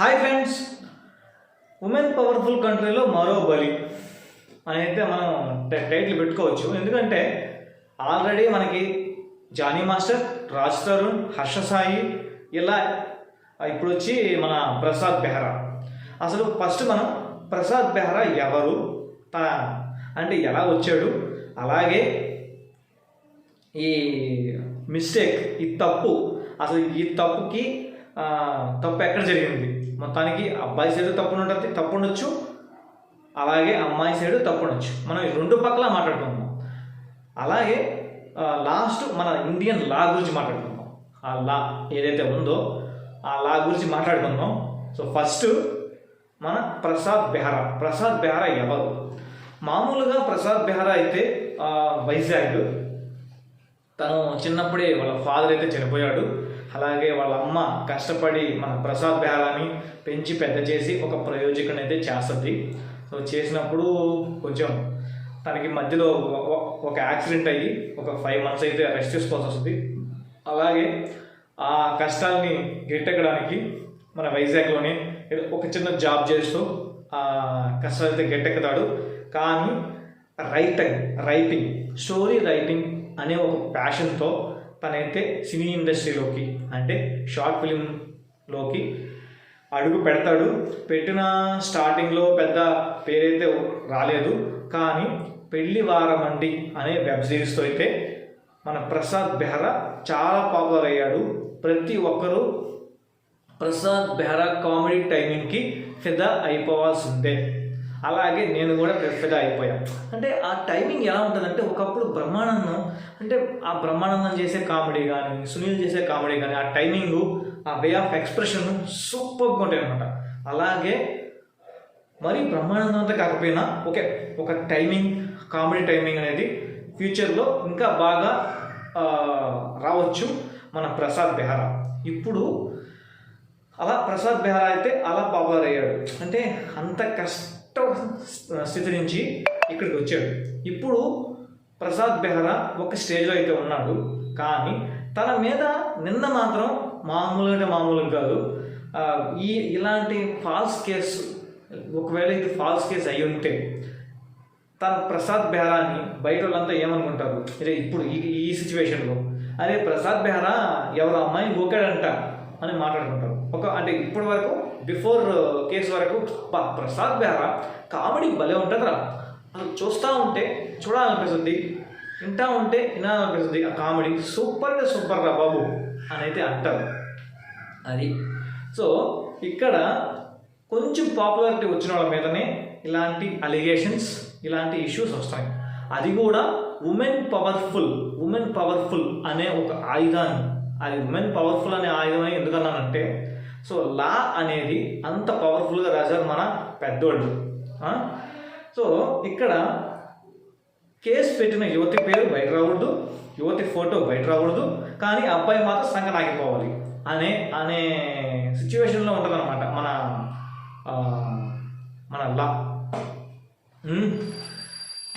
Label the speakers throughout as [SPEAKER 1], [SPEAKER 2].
[SPEAKER 1] Hi friends women powerful కంట్రీలో మరో బలి. అని అయితే మనం టైటిల్ పెట్టుకోవచ్చు. ఎందుకంటే ఆల్రెడీ మనకి జానీ మాస్టర్ రాజ్ తరుణ్ హర్ష సాయి ఇలా ఇప్పుడు వచ్చి మన ప్రసాద్ బెహ్రా. అసలు ఫస్ట్ మనం ప్రసాద్ బెహ్రా ఎవరు? తన అంటే ఎలా వచ్చాడు? అలాగే ఈ మిస్టేక్ ఈ తప్పు అసలు ఈ తప్పుకి తప్పు ఎక్కడ జరిగింది? మొత్తానికి అబ్బాయి సైడ్ తప్పు ఉంటుంది తప్పు ఉండొచ్చు అలాగే అమ్మాయి సైడు తప్పు ఉండొచ్చు మనం రెండు పక్కల మాట్లాడుకుందాం. అలాగే లాస్ట్ మన ఇండియన్ లా గురించి మాట్లాడుకుందాం. ఆ లా ఏదైతే ఉందో ఆ లా గురించి మాట్లాడుకుందాం. సో ఫస్ట్ మన ప్రసాద్ బెహరా. ప్రసాద్ బెహరా ఎవరు? మామూలుగా ప్రసాద్ బెహరా అయితే వైజాగ్. తను చిన్నప్పుడే వాళ్ళ ఫాదర్ అయితే చనిపోయాడు. అలాగే వాళ్ళ అమ్మ కష్టపడి మన ప్రసాద్ బెహ్రాని పెంచి పెద్ద చేసి ఒక ప్రయోజకుని అయితే చేస్తుంది. సో చేసినప్పుడు కొంచెం తనకి మధ్యలో ఒక- ఒక- యాక్సిడెంట్ అయ్యి ఒక ఫైవ్ మంత్స్ అయితే రెస్ట్ తీసుకోవాల్సి వస్తుంది. అలాగే ఆ కష్టాల్ని గట్టెక్కడానికి మన వైజాగ్లోనే ఒక చిన్న జాబ్ చేస్తూ ఆ కష్టాలు అయితే గట్టెక్కుతాడు. కానీ రైటింగ్ రైటింగ్ స్టోరీ రైటింగ్ అనే ఒక ప్యాషన్తో తనైతే సినీ ఇండస్ట్రీలోకి అంటే షార్ట్ ఫిలింలోకి అడుగు పెడతాడు. పెట్టిన స్టార్టింగ్లో పెద్ద పేరైతే రాలేదు. కానీ పెళ్ళి వారమండి అనే వెబ్ సిరీస్తో అయితే మన ప్రసాద్ బెహ్రా చాలా పాపులర్ అయ్యాడు. ప్రతి ఒక్కరూ ప్రసాద్ బెహ్రా కామెడీ టైమింగ్కి ఫిదా అయిపోవాల్సిందే. అలాగే నేను కూడా పెద్దగా అయిపోయాను. అంటే ఆ టైమింగ్ ఎలా ఉంటుందంటే ఒకప్పుడు బ్రహ్మానందం అంటే ఆ బ్రహ్మానందం చేసే కామెడీ కానీ సునీల్ చేసే కామెడీ కానీ ఆ టైమింగు ఆ వే ఆఫ్ ఎక్స్ప్రెషన్ సూపర్గా ఉంటాయి అనమాట అలాగే మరి బ్రహ్మానందం అంతా కాకపోయినా ఓకే ఒక టైమింగ్ కామెడీ టైమింగ్ అనేది ఫ్యూచర్లో ఇంకా బాగా రావచ్చు మన ప్రసాద్ బెహరా. ఇప్పుడు అలా ప్రసాద్ బెహరా అయితే అలా పాపులర్ అయ్యాడు. అంటే అంత కష్ట స్థితి నుంచి ఇక్కడికి వచ్చాడు. ఇప్పుడు ప్రసాద్ బెహ్రా ఒక స్టేజ్లో అయితే ఉన్నాడు. కానీ తన మీద నిన్న మాత్రం మామూలుగా అంటే మామూలుగా కాదు. ఈ ఇలాంటి ఫాల్స్ కేసు ఒకవేళ ఇది ఫాల్స్ కేసు అయి ఉంటే తన ప్రసాద్ బెహ్రాని బయట వాళ్ళంతా ఏమనుకుంటారు? అరే ఇప్పుడు ఈ ఈ సిచ్యువేషన్లో. అరే ప్రసాద్ బెహ్రా ఎవరో అమ్మాయిని గోకాడంట అని మాట్లాడుకుంటారు. ఒక అంటే ఇప్పటి వరకు బిఫోర్ కేసు uh, వరకు ప్రసాద్ బెహ్రా కామెడీ భలే ఉంటుందిరా. అసలు చూస్తూ ఉంటే చూడాలనిపిస్తుంది వింటా ఉంటే వినాలనిపిస్తుంది. ఆ కామెడీ సూపర్గా సూపర్ రా బాబు అని అయితే అంటారు. అది. సో ఇక్కడ కొంచెం పాపులారిటీ వచ్చిన వాళ్ళ మీదనే ఇలాంటి అలిగేషన్స్ ఇలాంటి ఇష్యూస్ వస్తాయి. అది కూడా ఉమెన్ పవర్ఫుల్ ఉమెన్ పవర్ఫుల్ అనే ఒక ఆయుధాన్ని. అది ఉమెన్ పవర్ఫుల్ అనే ఆయుధం ఎందుకన్నానంటే సో లా అనేది అంత పవర్ఫుల్గా రాశారు మన పెద్దోళ్ళు. సో ఇక్కడ కేసు పెట్టిన యువతి పేరు బయట రాకూడదు యువతి ఫోటో బయట రాకూడదు కానీ అబ్బాయి మాత్రం సంఘం ఆగిపోవాలి అనే అనే సిచ్యువేషన్లో ఉంటుందన్నమాట మన మన లా.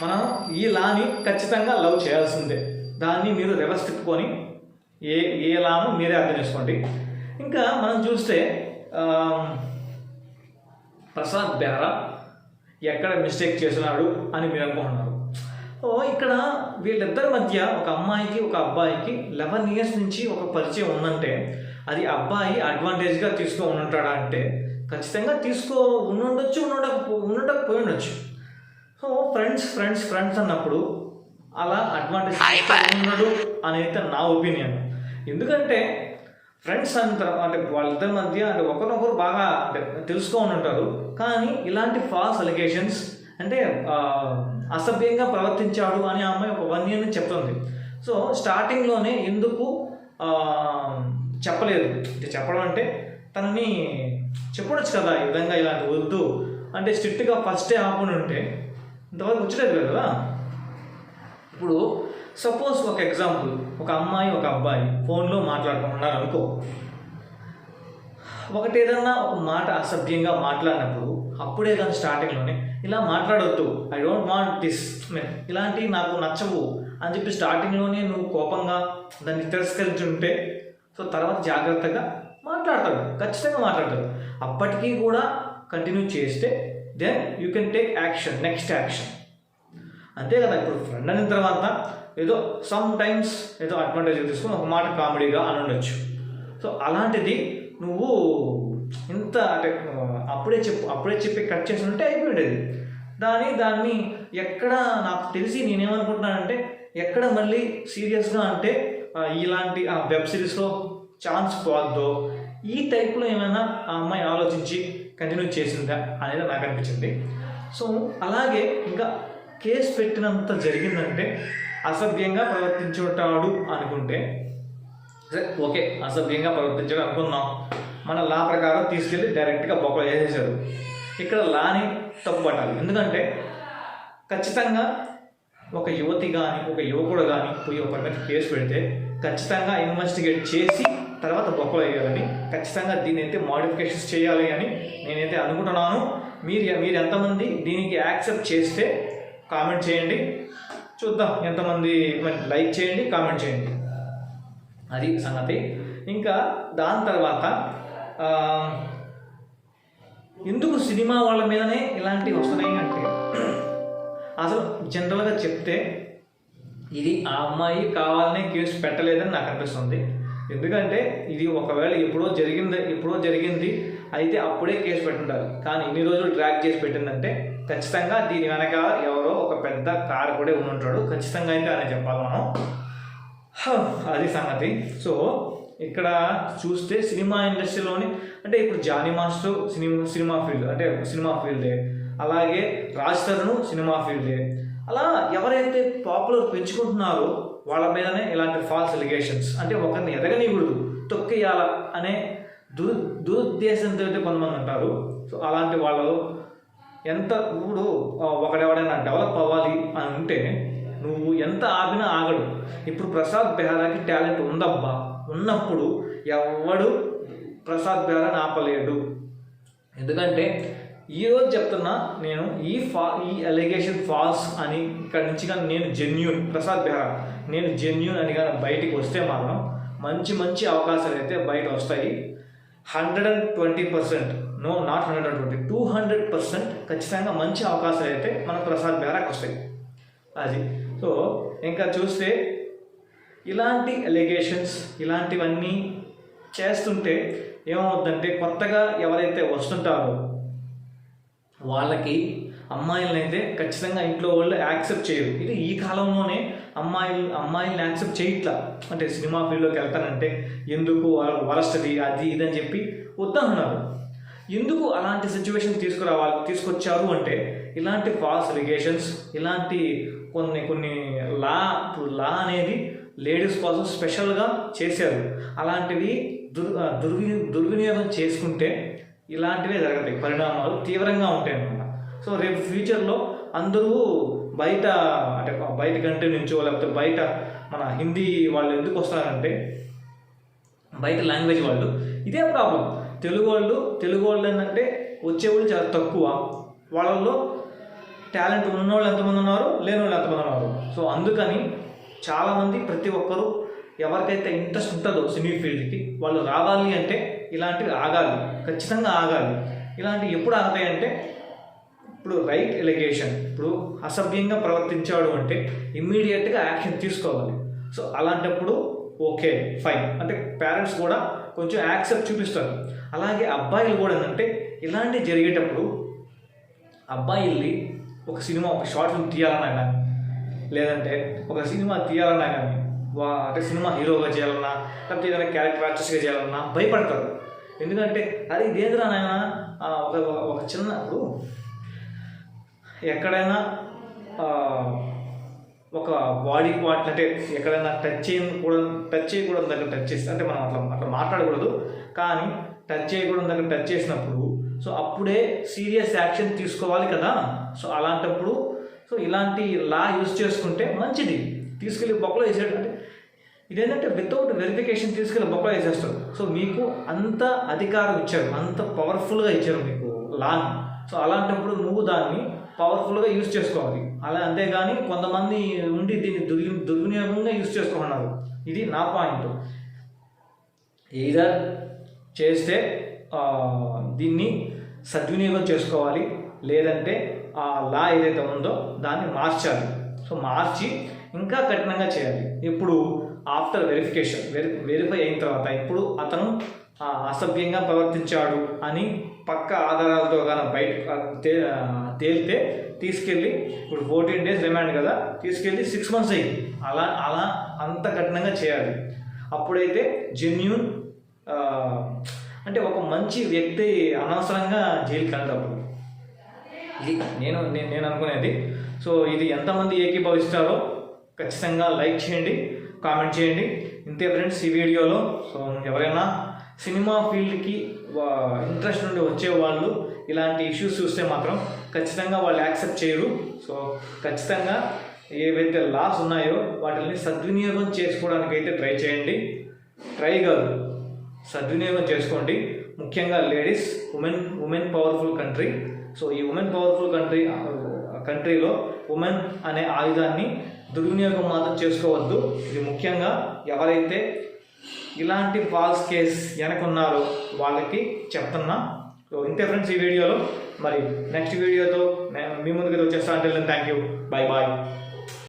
[SPEAKER 1] మనం ఈ లాని ఖచ్చితంగా లవ్ చేయాల్సిందే. దాన్ని మీరు రివర్స్ తిప్పుకొని ఏ ఏ లాను మీరే అర్థం చేసుకోండి. ఇంకా మనం చూస్తే ప్రసాద్ బెహ్రా ఎక్కడ మిస్టేక్ చేస్తున్నాడు అని మీరు అనుకుంటున్నారు. ఓ ఇక్కడ వీళ్ళిద్దరి మధ్య ఒక అమ్మాయికి ఒక అబ్బాయికి లెవెన్ ఇయర్స్ నుంచి ఒక పరిచయం ఉందంటే అది అబ్బాయి అడ్వాంటేజ్గా తీసుకో ఉంటాడా అంటే ఖచ్చితంగా తీసుకో ఉండుండొచ్చు ఉండకపో ఉండకపోయి ఉండొచ్చు. సో ఫ్రెండ్స్ ఫ్రెండ్స్ ఫ్రెండ్స్ అన్నప్పుడు అలా అడ్వాంటేజ్ ఉన్నాడు అని అయితే నా ఒపీనియన్. ఎందుకంటే ఫ్రెండ్స్ అంటారు అంటే వాళ్ళిద్దరి మధ్య అంటే ఒకరినొకరు బాగా అంటే తెలుసుకొని ఉంటారు. కానీ ఇలాంటి ఫాల్స్ అలిగేషన్స్ అంటే అసభ్యంగా ప్రవర్తించాడు అని ఆ అమ్మాయి ఒక వన్ ఇయర్ని చెప్తుంది. సో స్టార్టింగ్లోనే ఎందుకు చెప్పలేదు. అంటే చెప్పడం అంటే తనని చెప్పొచ్చు కదా ఈ విధంగా ఇలాంటి వద్దు. అంటే స్ట్రిక్ట్గా ఫస్టే ఆపుని ఉంటే ఇంతవరకు వచ్చలేదు కదా? ఇప్పుడు సపోజ్ ఒక ఎగ్జాంపుల్ ఒక అమ్మాయి ఒక అబ్బాయి ఫోన్లో మాట్లాడుకుంటున్నారు అనుకో ఒకటి ఏదన్నా ఒక మాట అసభ్యంగా మాట్లాడినప్పుడు అప్పుడే కానీ స్టార్టింగ్లోనే ఇలా మాట్లాడొద్దు ఐ డోంట్ వాంట్ దిస్ ఇలాంటివి నాకు నచ్చవు అని చెప్పి స్టార్టింగ్లోనే నువ్వు కోపంగా దాన్ని తిరస్కరించుంటే సో తర్వాత జాగ్రత్తగా మాట్లాడతాడు ఖచ్చితంగా మాట్లాడతాడు. అప్పటికీ కూడా కంటిన్యూ చేస్తే then you can take action next action అంతే కదా ఇప్పుడు ఫ్రెండ్ అయిన తర్వాత ఏదో సమ్ టైమ్స్ ఏదో అడ్వాంటేజ్ తీసుకుని ఒక మాట కామెడీగా అని ఉండొచ్చు. సో అలాంటిది నువ్వు ఇంత అంటే అప్పుడే చెప్పు అప్పుడే చెప్పి కట్ చేసి ఉంటే అయిపోయేది దాని దాన్ని ఎక్కడ నాకు తెలిసి నేనేమనుకుంటున్నానంటే ఎక్కడ మళ్ళీ సీరియస్గా అంటే ఆ, ఇలాంటి వెబ్ సిరీస్లో ఛాన్స్ పోద్దో ఈ టైప్లో ఏమైనా ఆ అమ్మాయి ఆలోచించి కంటిన్యూ చేసిందా అనేది నాకు అనిపించింది. సో అలాగే ఇంకా కేసు పెట్టినంత జరిగిందంటే అసభ్యంగా ప్రవర్తించుంటాడు అనుకుంటే ఓకే అసభ్యంగా ప్రవర్తించాడు అనుకుందాం. మన లా ప్రకారం తీసుకెళ్ళి డైరెక్ట్గా బొక్కలు వేసేసాడు ఇక్కడ లాని తప్పు పట్టాలి ఎందుకంటే ఖచ్చితంగా ఒక యువతి కానీ ఒక యువకుడు కానీ పోయి ఒకరి మీద కేసు పెడితే ఖచ్చితంగా ఇన్వెస్టిగేట్ చేసి తర్వాత బొక్కలు వేయాలని ఖచ్చితంగా దీన్ని అయితే మాడిఫికేషన్స్ చేయాలి అని నేనైతే అనుకుంటున్నాను. మీరు మీరు ఎంతమంది దీనికి యాక్సెప్ట్ చేస్తే కామెంట్ చేయండి. చూద్దాం ఎంతమంది లైక్ చేయండి కామెంట్ చేయండి. అది సంగతి. ఇంకా దాని తర్వాత ఎందుకు సినిమా వాళ్ళ మీదనే ఇలాంటివి వస్తున్నాయి అంటే అసలు జనరల్గా చెప్తే ఇది ఆ అమ్మాయి కావాలనే కేసు పెట్టలేదని నాకు అనిపిస్తుంది. ఎందుకంటే ఇది ఒకవేళ ఎప్పుడో జరిగింది ఎప్పుడో జరిగింది అయితే అప్పుడే కేసు పెట్టుంటారు కానీ ఇన్ని రోజులు ట్రాక్ చేసి పెట్టిందంటే ఖచ్చితంగా దీని వెనక పెద్ద కారకుడే ఉండుంటాడు ఖచ్చితంగా అయితే అని చెప్పాలి మనం. అది సంగతి. సో ఇక్కడ చూస్తే సినిమా ఇండస్ట్రీలోని అంటే ఇప్పుడు Jani master cinema cinema field అంటే సినిమా ఫీల్డే. అలాగే రాజ్ తరుణ్ సినిమా ఫీల్డే. అలా ఎవరైతే పాపులర్ పెంచుకుంటున్నారో వాళ్ళ మీదనే ఇలాంటి ఫాల్స్ ఎలిగేషన్స్ అంటే ఒకరిని ఎదగనీయకూడదు తొక్కేయాల అనే దురు దురుద్దేశంతో అయితే కొంతమంది ఉంటారు. సో అలాంటి వాళ్ళు ఎంత ఇప్పుడు ఒకడెవడైనా డెవలప్ అవ్వాలి అని ఉంటే నువ్వు ఎంత ఆగినా ఆగడు. ఇప్పుడు ప్రసాద్ బెహరాకి టాలెంట్ ఉందబ్బా. ఉన్నప్పుడు ఎవడు ప్రసాద్ బెహరాని ఆపలేడు. ఎందుకంటే ఈరోజు చెప్తున్నా నేను ఈ ఫా ఈ అలిగేషన్ ఫాల్స్ అని ఇక్కడ నుంచి కానీ నేను జెన్యున్ ప్రసాద్ బెహరా నేను జెన్యున్ అని కానీ బయటికి వస్తే మాత్రం మంచి మంచి అవకాశాలు అయితే బయట వస్తాయి. Hundred and twenty percent. No not hundred and twenty two hundred percent ఖచ్చితంగా మంచి అవకాశాలు అయితే మన ప్రసాద్ బేరాకు వస్తాయి. అది. సో ఇంకా చూస్తే ఇలాంటి ఎలిగేషన్స్ ఇలాంటివన్నీ చేస్తుంటే ఏమవుతుందంటే కొత్తగా ఎవరైతే వస్తుంటారో వాళ్ళకి అమ్మాయిలను అయితే ఖచ్చితంగా ఇంట్లో వాళ్ళు యాక్సెప్ట్ చేయరు. ఇది ఈ కాలంలోనే అమ్మాయిలు అమ్మాయిల్ని యాక్సెప్ట్ చేయట్లా. అంటే సినిమా ఫీల్డ్లోకి వెళ్తానంటే ఎందుకు వరస్ట్ది అది ఇది అని చెప్పి వద్దన్నారు. ఎందుకు అలాంటి సిచ్యువేషన్ తీసుకురావాలి తీసుకొచ్చారు అంటే ఇలాంటి ఫాల్స్ లిగేషన్స్ ఇలాంటి కొన్ని కొన్ని లా ఇప్పుడు లా అనేది లేడీస్ కోసం స్పెషల్గా చేశారు. అలాంటివి దుర్ దుర్వి దుర్వినియోగం చేసుకుంటే ఇలాంటివే జరుగుతాయి. పరిణామాలు తీవ్రంగా ఉంటాయి అన్నమాట సో రేపు ఫ్యూచర్లో అందరూ బయట అంటే బయట కంట్రీ నుంచో లేకపోతే బయట మన హిందీ వాళ్ళు ఎందుకు వస్తారంటే బయట లాంగ్వేజ్ వాళ్ళు ఇదే ప్రాబ్లం తెలుగు వాళ్ళు తెలుగు వాళ్ళు ఏంటంటే వచ్చేవాళ్ళు చాలా తక్కువ. వాళ్ళల్లో టాలెంట్ ఉన్నవాళ్ళు ఎంతమంది ఉన్నారు లేని వాళ్ళు ఎంతమంది ఉన్నారు. సో అందుకని చాలామంది ప్రతి ఒక్కరూ ఎవరికైతే ఇంట్రెస్ట్ ఉంటుందో సినీ ఫీల్డ్కి వాళ్ళు రావాలి అంటే ఇలాంటివి ఆగాలి. ఖచ్చితంగా ఆగాలి. ఇలాంటివి ఎప్పుడు ఆగుతాయి అంటే ఇప్పుడు రైట్ ఎలిగేషన్ ఇప్పుడు అసభ్యంగా ప్రవర్తించాడు అంటే ఇమ్మీడియట్గా యాక్షన్ తీసుకోవాలి. సో అలాంటప్పుడు ఓకే ఫైన్ అంటే పేరెంట్స్ కూడా కొంచెం యాక్సెప్ట్ చూపిస్తారు. అలాగే అబ్బాయిలు కూడా ఏంటంటే ఇలాంటి జరిగేటప్పుడు అబ్బాయిల్ని ఒక సినిమా ఒక షార్ట్ ఫిల్మ్ తీయాలన్నా కానీ లేదంటే ఒక సినిమా తీయాలన్నా కానీ వా అంటే సినిమా హీరోగా చేయాలన్నా లేకపోతే ఏదైనా క్యారెక్టర్ ఆర్టిస్ట్గా చేయాలన్నా భయపడతారు. ఎందుకంటే అది ఇదేంద్రా నాయన? ఒక ఒక చిన్న ఇప్పుడు ఎక్కడైనా ఒక బాడీ పార్ట్ అంటే ఎక్కడైనా టచ్ చేయకూడదు టచ్ చేయకూడదు దగ్గర టచ్ చేస్తే అంటే మనం అట్లా అట్లా మాట్లాడకూడదు. కానీ టచ్ చేయకూడదు దగ్గర టచ్ చేసినప్పుడు సో అప్పుడే సీరియస్ యాక్షన్ తీసుకోవాలి కదా. సో అలాంటప్పుడు సో ఇలాంటి లా యూజ్ చేసుకుంటే మంచిది. తీసుకెళ్ళి బొక్కలో వేసేటంటే ఇదేంటంటే వితౌట్ వెరిఫికేషన్ తీసుకెళ్ళి బొక్కలో వేసేస్తారు. సో మీకు అంత అధికారం ఇచ్చారు అంత పవర్ఫుల్గా ఇచ్చారు మీకు లాని సో అలాంటప్పుడు నువ్వు దాన్ని పవర్ఫుల్గా యూజ్ చేసుకోవాలి. అలా అంతేగాని కొంతమంది ఉండి దీన్ని దుర్వి దుర్వినియోగంగా యూజ్ చేసుకుంటున్నారు ఇది నా పాయింట్ ఎయిదర్ చేస్తే దీన్ని సద్వినియోగం చేసుకోవాలి లేదంటే ఆ లా ఏదైతే ఉందో దాన్ని మార్చాలి. సో మార్చి ఇంకా కఠినంగా చేయాలి. ఇప్పుడు ఆఫ్టర్ వెరిఫికేషన్ వెరి వెరిఫై అయిన తర్వాత ఇప్పుడు అతను అసభ్యంగా ప్రవర్తించాడు అని పక్క ఆధారాలతో కానీ బయట తేలితే తీసుకెళ్ళి ఇప్పుడు ఫోర్టీన్ డేస్ రిమాండ్ కదా తీసుకెళ్ళి సిక్స్ మంత్స్ అయ్యి. అలా అలా అంత కఠినంగా చేయాలి. అప్పుడైతే జెన్యున్ అంటే ఒక మంచి వ్యక్తి అనవసరంగా జైలుకి వెళ్ళేటప్పుడు ఇది నేను నేను నేను అనుకునేది. సో ఇది ఎంతమంది ఏకీభవిస్తారో ఖచ్చితంగా లైక్ చేయండి కామెంట్ చేయండి. ఇంతే ఫ్రెండ్స్ ఈ వీడియోలో. సో ఎవరైనా సినిమా ఫీల్డ్కి ఇంట్రెస్ట్ నుండి వచ్చే వాళ్ళు ఇలాంటి ఇష్యూస్ చూస్తే మాత్రం ఖచ్చితంగా వాళ్ళు యాక్సెప్ట్ చేయరు. సో ఖచ్చితంగా ఏవైతే లాస్ ఉన్నాయో వాటిని సద్వినియోగం చేసుకోవడానికి అయితే ట్రై చేయండి. ట్రై కాదు. సద్వినియోగం చేసుకోండి. ముఖ్యంగా ladies women women powerful country so ఈ ఉమెన్ పవర్ఫుల్ కంట్రీ కంట్రీలో ఉమెన్ అనే ఆయుధాన్ని దుర్వినియోగం మాత్రం చేసుకోవద్దు. ఇది ముఖ్యంగా ఎవరైతే ఇలాంటి ఫాల్స్ కేస్ వెనకున్నారో వాళ్ళకి చెప్తున్నా. సో ఇంతే ఫ్రెండ్స్ ఈ వీడియోలో. మరి నెక్స్ట్ వీడియోతో నేను మీ ముందుకు వచ్చేస్తాను అంటే థ్యాంక్ యూ బాయ్ బాయ్